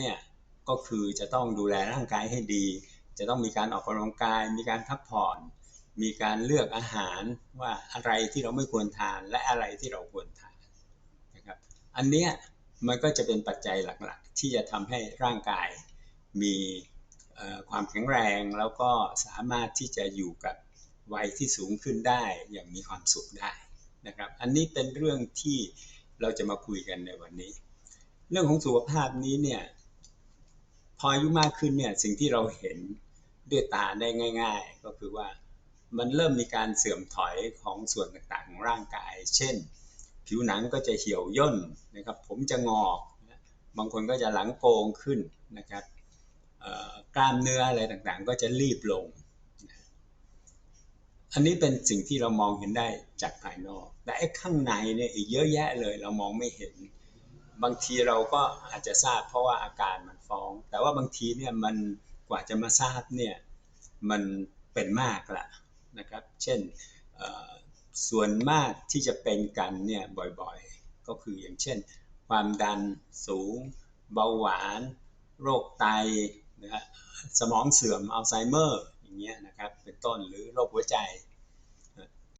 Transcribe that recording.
เนี่ยก็คือจะต้องดูแลร่างกายให้ดี จะต้องมีการออกกำลังกาย มีการพักผ่อน มีการเลือกอาหารว่าอะไรที่เราไม่ควรทานและอะไรที่เราควรทานนะครับ อันเนี้ยมันก็จะเป็นปัจจัยหลักๆ ที่จะทำให้ร่างกายมีความแข็งแรงแล้วก็สามารถที่จะอยู่กับวัยที่สูงขึ้นได้อย่างมีความสุขได้นะครับ อันนี้เป็นเรื่องที่เราจะมาคุยกันในวันนี้ เรื่องของสุขภาพนี้เนี่ย พออายุมากขึ้นเนี่ยสิ่งที่เราเห็นด้วยตาได้ง่าย ๆ ก็คือว่ามันเริ่มมีการเสื่อมถอยของส่วนต่างๆของร่างกาย เช่น ผิวหนังก็จะเหี่ยวย่นนะครับ ผมจะงอกบางคนก็จะหลังโกงขึ้นนะครับกล้ามเนื้ออะไรต่างๆ ก็จะรีบลง อันนี้เป็นสิ่งที่เรามองเห็นได้จากภายนอก แต่ไอ้ข้างในเนี่ยอีกเยอะแยะเลยเรามองไม่เห็น บางทีเราก็อาจจะทราบเพราะว่าอาการมันฟ้อง แต่ว่าบางทีเนี่ยมันกว่าจะมาทราบเนี่ยมันเป็นมากละนะครับ เช่นส่วนมากที่จะเป็นกันเนี่ยบ่อยๆ ก็คืออย่างเช่น ความดันสูง เบาหวาน โรคไตนะฮะสมองเสื่อมอัลไซเมอร์อย่างเงี้ยนะครับเป็นต้นหรือโรคหัวใจ